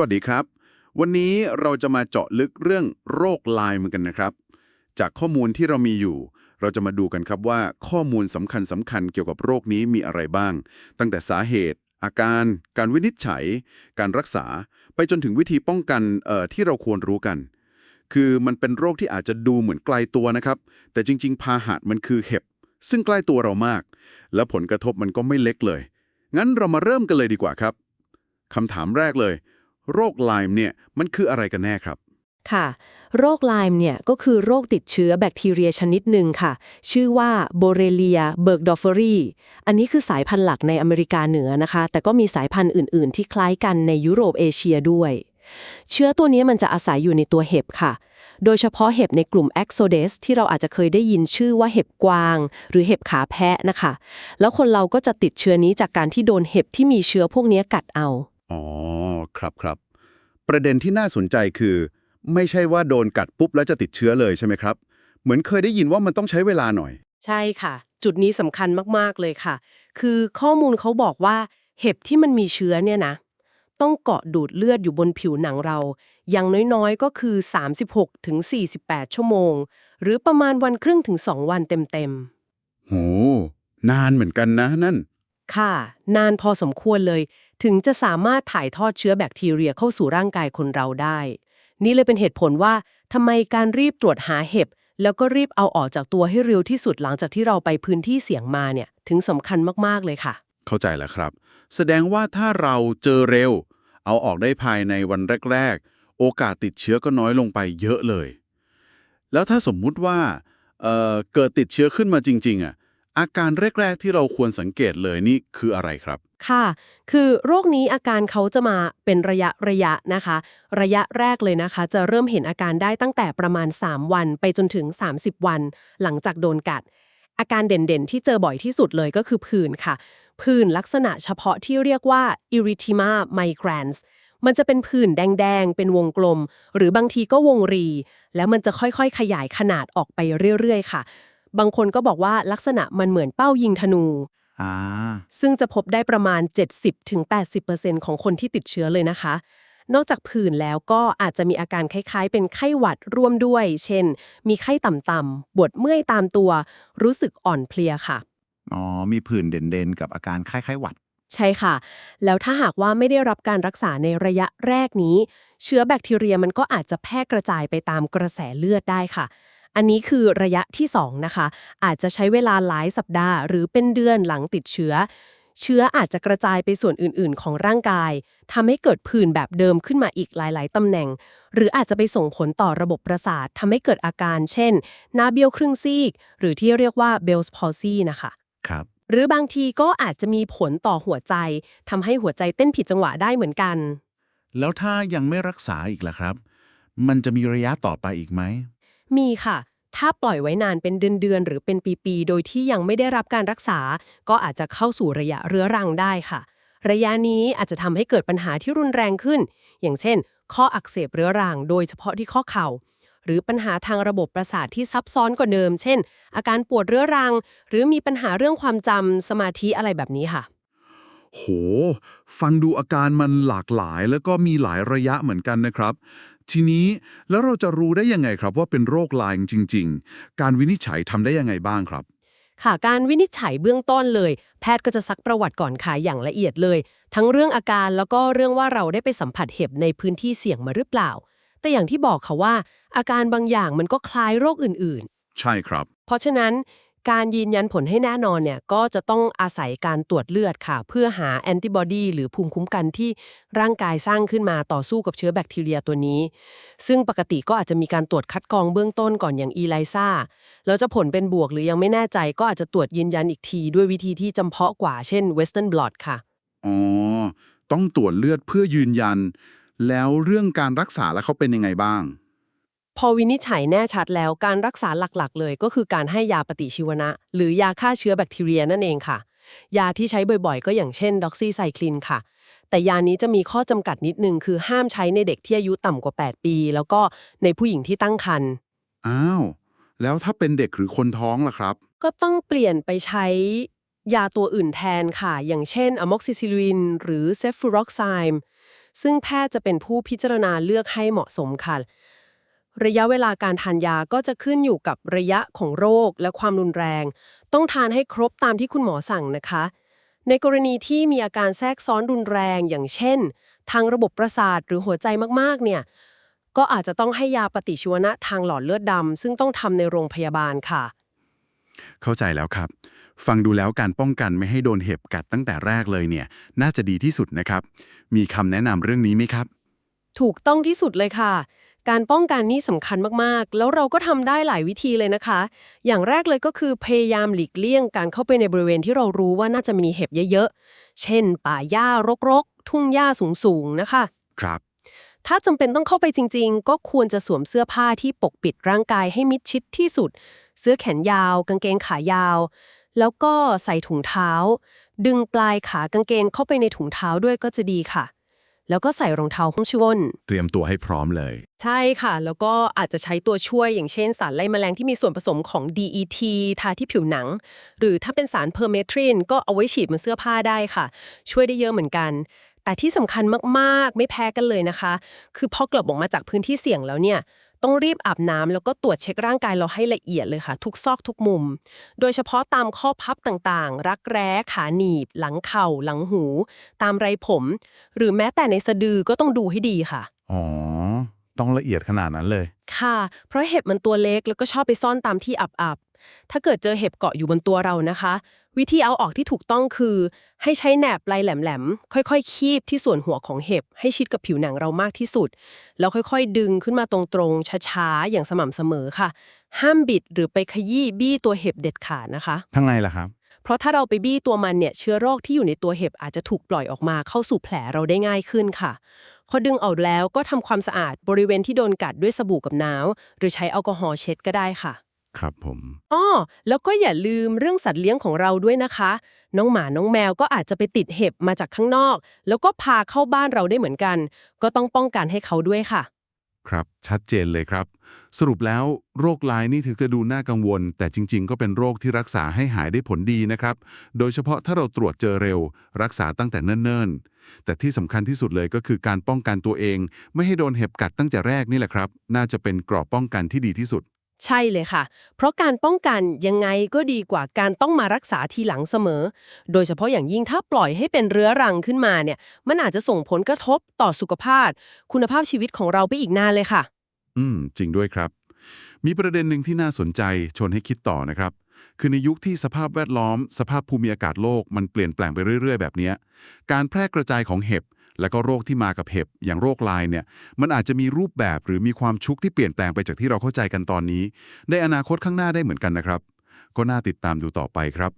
วัสดีครับ วันนี้เราจะมาเจาะลึกเรื่องโรคไลม์กันนะครับ จากข้อมูลที่เรามีอยู่ เราจะมาดูกันครับว่าข้อมูลสำคัญสำคัญเกี่ยวกับโรคนี้มีอะไรบ้าง ตั้งแต่สาเหตุ อาการ การวินิจฉัย การรักษา ไปจนถึงวิธีป้องกันเอ่อที่เราควรรู้กัน คือมันเป็นโรคที่อาจจะดูเหมือนไกลตัวนะครับ แต่จริง ๆ พาหะมันคือเห็บ ซึ่งใกล้ตัวเรามาก และผลกระทบมันก็ไม่เล็กเลย งั้นเรามาเริ่มกันเลยดีกว่าครับคำถามแรกเลย โรคไลม์เนี่ยมันคืออะไรกันแน่ครับ ค่ะ โรคไลม์เนี่ยก็คือโรคติดเชื้อแบคทีเรียชนิดหนึ่งค่ะ ชื่อว่าโบเรเลียเบิร์กดอฟเฟอรีอันนี้คือสายพันธุ์หลักในอเมริกาเหนือนะคะ แต่ก็มีสายพันธุ์อื่น ๆ ที่คล้ายกันในยุโรปเอเชียด้วย เชื้อตัวนี้มันจะอาศัยอยู่ในตัวเห็บค่ะ โดยเฉพาะเห็บในกลุ่ม Exodes ที่เราอาจจะเคยได้ยินชื่อว่าเห็บกวาง หรือเห็บขาแพะนะคะ แล้วคนเราก็จะติดเชื้อนี้จากการที่โดนเห็บที่มีเชื้อพวกนี้กัดเอา อ๋อ ครับครับ ประเด็นที่น่าสนใจคือ ไม่ใช่ว่าโดนกัดปุ๊บแล้วจะติดเชื้อเลยใช่ไหมครับ เหมือนเคยได้ยินว่ามันต้องใช้เวลาหน่อย ใช่ค่ะ จุดนี้สำคัญมากๆเลยค่ะ คือข้อมูลเขาบอกว่า เห็บที่มันมีเชื้อเนี่ยนะ ต้องเกาะดูดเลือดอยู่บนผิวหนังเรา อย่างน้อยๆก็คือ 36ถึง48 ชั่วโมง หรือประมาณวันครึ่งถึง 2 วันเต็มโหนานเหมือนกันนะนั่นๆค่ะ นานพอสมควรเลย ถึงจะสามารถถ่ายทอดเชื้อแบคทีเรียเข้าสู่ร่างกายคนเราได้ นี่เลยเป็นเหตุผลว่าทำไมการรีบตรวจหาเห็บ แล้วก็รีบเอาออกจากตัวให้เร็วที่สุดหลังจากที่เราไปพื้นที่เสี่ยงมาเนี่ยถึงสำคัญมากๆเลยค่ะ เข้าใจแล้วครับ แสดงว่าถ้าเราเจอเร็ว เอาออกได้ภายในวันแรก ๆ โอกาสติดเชื้อก็น้อยลงไปเยอะเลย แล้วถ้าสมมุติว่าเเกิดติดเชื้อขึ้นมาจริงๆอะอาการแรก ๆ ที่เราควรสังเกตเลยนี่คืออะไรครับ ค่ะ คือโรคนี้อาการเขาจะมาเป็นระยะระยะนะคะ ระยะแรกเลยนะคะ จะเริ่มเห็นอาการได้ตั้งแต่ประมาณ 3 วันไปจนถึง 30 วัน หลังจากโดนกัด อาการเด่นๆ ที่เจอบ่อยที่สุดเลยก็คือผื่นค่ะ ผื่นลักษณะเฉพาะที่เรียกว่า erythema migrans มันจะเป็นผื่นแดง ๆ เป็นวงกลม หรือบางทีก็วงรี แล้วมันจะค่อยๆ ขยายขนาดออกไปเรื่อยๆ ค่ะ บางคนก็บอกว่าลักษณะมันเหมือนเป้ายิงธนู อ่าซึ่งจะพบได้ประมาณ 70-80%ของคนที่ติดเชื้อเลยนะคะ นอกจากผื่นแล้วก็อาจจะมีอาการคล้ายๆ เป็นไข้หวัดร่วมด้วย เช่น มีไข้ต่ำๆปวดเมื่อยตามตัว รู้สึกอ่อนเพลียค่ะ อ๋อ มีผื่นเด่นๆ กับอาการคล้ายๆหวัด ใช่ค่ะ แล้วถ้าหากว่าไม่ได้รับการรักษาในระยะแรกนี้ เชื้อแบคทีเรียมันก็อาจจะแพร่กระจายไปตามกระแสเลือดได้ค่ะ อันนี้คือระยะที่ 2 นะคะ อาจจะใช้เวลาหลายสัปดาห์ หรือเป็นเดือนหลังติดเชื้อ เชื้ออาจจะกระจายไปส่วนอื่นๆ ของร่างกายทำให้เกิดผื่นแบบเดิมขึ้นมาอีกหลาย ๆตำแหน่ง หรืออาจจะไปส่งผลต่อระบบประสาททำให้เกิดอาการ เช่น หน้าเบี้ยวครึ่งซีก หรือที่เรียกว่า Bell's palsy นะคะครับหรือบางทีก็อาจจะมีผลต่อหัวใจทำให้หัวใจเต้นผิดจังหวะได้เหมือนกัน แล้วถ้ายังไม่รักษาอีกล่ะครับ มันจะมีระยะต่อไปอีกไหม มีค่ะ ถ้าปล่อยไว้นานเป็นเดือนๆหรือเป็นปีๆ โดยที่ยังไม่ได้รับการรักษา ก็อาจจะเข้าสู่ระยะเรื้อรังได้ค่ะ ระยะนี้อาจจะทำให้เกิดปัญหาที่รุนแรงขึ้น อย่างเช่น ข้ออักเสบเรื้อรังโดยเฉพาะที่ข้อเข่า หรือปัญหาทางระบบประสาทที่ซับซ้อนกว่าเดิม เช่น อาการปวดเรื้อรัง หรือมีปัญหาเรื่องความจำสมาธิอะไรแบบนี้ค่ะโห ฟังดูอาการมันหลากหลายแล้วก็มีหลายระยะเหมือนกันนะครับ ทีนี้แล้วเราจะรู้ได้ยังไงครับว่าเป็นโรคไลน์จริง ๆ การวินิจฉัยทำได้ยังไงบ้างครับ ค่ะการวินิจฉัยเบื้องต้นเลย แพทย์ก็จะซักประวัติก่อนค่ะอย่างละเอียดเลย ทั้งเรื่องอาการแล้วก็เรื่องว่าเราได้ไปสัมผัสเห็บในพื้นที่เสี่ยงมาหรือเปล่า แต่อย่างที่บอกค่ะว่า อาการบางอย่างมันก็คล้ายโรคอื่นใช่ครับๆเพราะฉะนั้น การยืนยันผลให้แน่นอนเนี่ยก็จะต้องอาศัยการตรวจเลือดค่ะ เพื่อหาแอนติบอดีหรือภูมิคุ้มกันที่ร่างกายสร้างขึ้นมาต่อสู้กับเชื้อแบคทีเรียตัวนี้ ซึ่งปกติก็อาจจะมีการตรวจคัดกรองเบื้องต้นก่อนอย่างอีไลซ่าแล้วจะผลเป็นบวกหรือยังไม่แน่ใจก็อาจจะตรวจยืนยันอีกที ด้วยวิธีที่จำเพาะกว่าเช่น Western blot ค่ะอ๋อต้องตรวจเลือดเพื่อยืนยัน แล้วเรื่องการรักษาแล้วเขาเป็นยังไงบ้าง พอวินิจฉัยแน่ชัดแล้วการรักษาหลักๆ เลยก็คือการให้ยาปฏิชีวนะ หรือยาฆ่าเชื้อแบคทีเรียนั่นเองค่ะ ยาที่ใช้บ่อยๆ ก็อย่างเช่นด็อกซี่ไซคลินค่ะ แต่ยานี้จะมีข้อจำกัดนิดนึง คือห้ามใช้ในเด็กที่อายุต่ำกว่า 8 ปี แล้วก็ในผู้หญิงที่ตั้งครรภ์อ้าว แล้วถ้าเป็นเด็กหรือคนท้องล่ะครับ ก็ต้องเปลี่ยนไปใช้ยาตัวอื่นแทนค่ะ อย่างเช่นอะม็อกซิซิลิน หรือเซฟฟูรอกไซม์ซึ่งแพทย์จะเป็นผู้พิจารณาเลือกให้เหมาะสมค่ะ ระยะเวลาการทานยาก็จะขึ้นอยู่กับระยะของโรคและความรุนแรง ต้องทานให้ครบตามที่คุณหมอสั่งนะคะ ในกรณีที่มีอาการแทรกซ้อนรุนแรงอย่างเช่น ทางระบบประสาทหรือหัวใจมากๆ เนี่ย ก็อาจจะต้องให้ยาปฏิชีวนะทางหลอดเลือดดำซึ่งต้องทำในโรงพยาบาลค่ะ เข้าใจแล้วครับ ฟังดูแล้วการป้องกันไม่ให้โดนเห็บกัดตั้งแต่แรกเลยเนี่ย น่าจะดีที่สุดนะครับ มีคำแนะนำเรื่องนี้ไหมครับ ถูกต้องที่สุดเลยค่ะ การป้องกันนี่สำคัญมากๆ แล้วเราก็ทำได้หลายวิธีเลยนะคะ อย่างแรกเลยก็คือพยายามหลีกเลี่ยงการเข้าไปในบริเวณที่เรารู้ว่าน่าจะมีเห็บเยอะๆ เช่น ป่าหญ้ารกๆ ทุ่งหญ้าสูงๆ นะคะ ครับ ถ้าจำเป็นต้องเข้าไปจริง ๆ ก็ควรจะสวมเสื้อผ้าที่ปกปิดร่างกายให้มิดชิดที่สุด เสื้อแขนยาว กางเกงขายาว แล้วก็ใส่ถุงเท้า ดึงปลายขากางเกงเข้าไปในถุงเท้าด้วยก็จะดีค่ะ แล้วก็ใส่รองเท้าหุ้มชวนเตรียมตัวให้พร้อมเลย ใช่ค่ะ แล้วก็อาจจะใช้ตัวช่วยอย่างเช่นสารไล่แมลงที่มีส่วนผสมของ DET ทาที่ผิวหนัง หรือถ้าเป็นสารเพอร์เมทรินก็เอาไว้ฉีดบนเสื้อผ้าได้ค่ะ ช่วยได้เยอะเหมือนกัน แต่ที่สำคัญมากๆ ไม่แพ้กันเลยนะคะ คือพอกลับออกมาจากพื้นที่เสี่ยงแล้วเนี่ย ต้องรีบอาบน้ำแล้วก็ตรวจเช็คร่างกายเราให้ละเอียดเลยค่ะ ทุกซอกทุกมุม โดยเฉพาะตามข้อพับต่างๆ รักแร้ขาหนีบ หลังเข่า หลังหู ตามไรผม หรือแม้แต่ในสะดือก็ต้องดูให้ดีค่ะอ๋อต้องละเอียดขนาดนั้นเลย ค่ะ เพราะเห็บมันตัวเล็กแล้วก็ชอบไปซ่อนตามที่อับๆ ถ้าเกิดเจอเห็บเกาะอยู่บนตัวเรานะคะ วิธีเอาออกที่ถูกต้องคือ ให้ใช้แหนบปลายแหลมๆ ค่อยๆ คีบที่ส่วนหัวของเห็บ ให้ชิดกับผิวหนังเรามากที่สุด แล้วค่อยๆ ดึงขึ้นมาตรงๆ ช้าๆ อย่างสม่ำเสมอค่ะ ห้ามบิดหรือไปขยี้บี้ตัวเห็บเด็ดขาดนะคะ ทั้งไงล่ะครับ เพราะถ้าเราไปบี้ตัวมันเนี่ยเชื้อโรคที่อยู่ในตัวเห็บอาจจะถูกปล่อยออกมาเข้าสู่แผลเราได้ง่ายขึ้นค่ะพอดึงออกแล้วก็ทำความสะอาดบริเวณที่โดนกัดด้วยสบู่กับน้ำหรือใช้แอลกอฮอล์เช็ดก็ได้ค่ะ ครับผมอ้อแล้วก็อย่าลืมเรื่องสัตว์เลี้ยงของเราด้วยนะคะ น้องหมาน้องแมวก็อาจจะไปติดเห็บมาจากข้างนอก แล้วก็พาเข้าบ้านเราได้เหมือนกัน ก็ต้องป้องกันให้เขาด้วยค่ะ ครับ ชัดเจนเลยครับ สรุปแล้วโรคลายนี่ถือจะดูน่ากังวล แต่จริง ๆ ก็เป็นโรคที่รักษาให้หายได้ผลดีนะครับ โดยเฉพาะถ้าเราตรวจเจอเร็ว รักษาตั้งแต่เนิ่นๆ แต่ที่สำคัญที่สุดเลยก็คือการป้องกันตัวเอง ไม่ให้โดนเห็บกัดตั้งแต่แรกนี่แหละครับ น่าจะเป็นกรอบป้องกันที่ดีที่สุด ใช่เลยค่ะ เพราะการป้องกันยังไงก็ดีกว่าการต้องมารักษาทีหลังเสมอ โดยเฉพาะอย่างยิ่งถ้าปล่อยให้เป็นเรื้อรังขึ้นมาเนี่ย มันอาจจะส่งผลกระทบต่อสุขภาพ คุณภาพชีวิตของเราไปอีกนานเลยค่ะ อืม จริงด้วยครับ มีประเด็นหนึ่งที่น่าสนใจชวนให้คิดต่อนะครับ คือในยุคที่สภาพแวดล้อม สภาพภูมิอากาศโลกมันเปลี่ยนแปลงไปเรื่อย ๆ แบบนี้การแพร่กระจายของเห็บ และก็โรคที่มากับเห็บอย่างโรคลายเนี่ยมันอาจจะมีรูปแบบหรือมีความชุกที่เปลี่ยนแปลงไปจากที่เราเข้าใจกันตอนนี้ ในอนาคตข้างหน้าได้เหมือนกันนะครับ ก็น่าติดตามดูต่อไปครับ